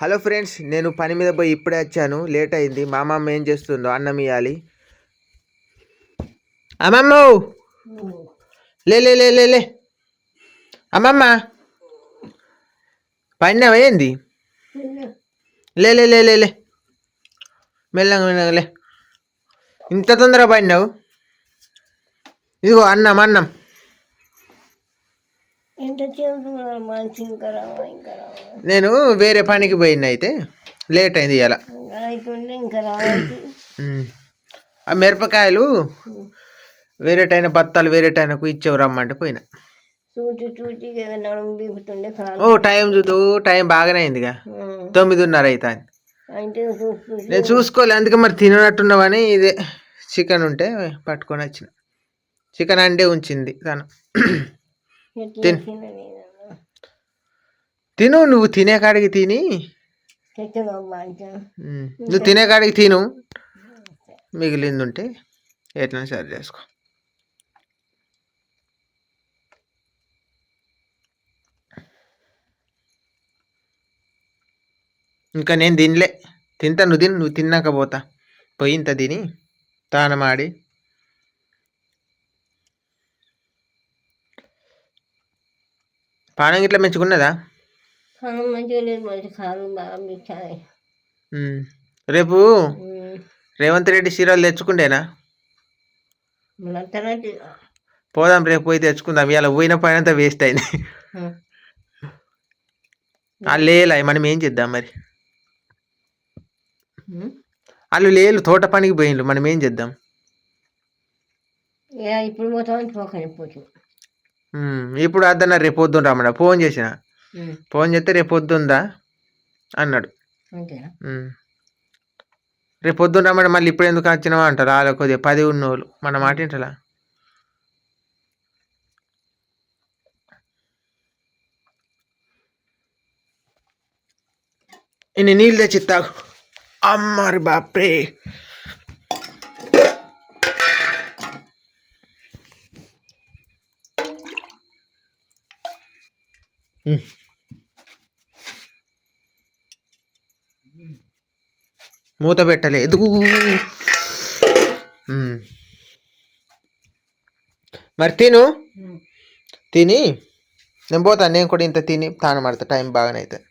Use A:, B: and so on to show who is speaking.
A: Hello friends నేను పని మీద పోయి ఇప్పుడే వచ్చాను. లేట్ అయింది. మా అమ్మమ్మ ఏం చేస్తుందో? అన్నం ఇవ్వాలి అమ్మమ్మ! లే లే లే లే లే. అమ్మమ్మ! పడినావా ఏంది? లే లే లే లే లే. మెల్లగా మెల్లగా లే. ఇంత తొందరగా పడినావు? ఇదిగో అన్నం అన్నం. నేను వేరే పనికి పోయిన అయితే లేట్ అయింది ఇలా ఆ మిరపకాయలు వేరేటైన బత్తాలు వేరేటైనకు ఇచ్చేవి రమ్మంటే పోయినా. ఓ టైం చూడు టైం బాగానే అయిందిగా. తొమ్మిదిన్నర
B: చూసి
A: నేను చూసుకోలే అందుకే మరి తిననట్టున్నావని ఇదే చికెన్ ఉంటే పట్టుకొని వచ్చిన. చికెన్ అండే ఉంచింది తను. తిన్. నువ్వు తినే కాడికి తిని. నువ్వు తినే కాడికి తిను. మిగిలింది ఉంటే ఎట్లా సరి చేసుకో. ఇంకా నేను తినలే. తింటా నువ్వు తిని నువ్వు తిన్నాక పోతా. పోయి ఇంత తిని తానమాడి పానం ఇట్లా మెచ్చుకున్నదా
B: మంచిగా లేదు మంచి బాగా.
A: రేపు రేవంత్ రెడ్డి చీరలు తెచ్చుకుండేనా? పోదాం రేపు పోయి తెచ్చుకుందాం. ఇలా పోయిన పని అంతా వేస్ట్ అయింది. లేలా మనం ఏం చేద్దాం మరి? వాళ్ళు లేలు తోట పనికి పోయిండ్రు. మనం ఏం చేద్దాం?
B: ఇప్పుడు పోతామని పోకని పోతు.
A: ఉమ్, ఇప్పుడు అద్దన్న రేపు పొద్దున్న రమ్మన్నా ఫోన్ చేసిన. ఫోన్ చేస్తే రేపు పొద్దుందా? అన్నాడు.
B: అంతేనా?
A: ఉమ్. రేపు పొద్దున్న రమ్మని మళ్ళీ ఇప్పుడు ఎందుకు వచ్చినావా అంటారు వాళ్ళ కొద్దిగా పది ఉన్నోళ్ళు. మన మాట వింటలా? ఇన్ని నీళ్ళు తెచ్చిత్తాగు. అమ్మారి బాప్రే. మూత పెట్టలేదు. మరి తిను. తిని. నేను పోతాను. నేను కూడా ఇంత తిని తాను పడతా టైం బాగానే అవుతుంది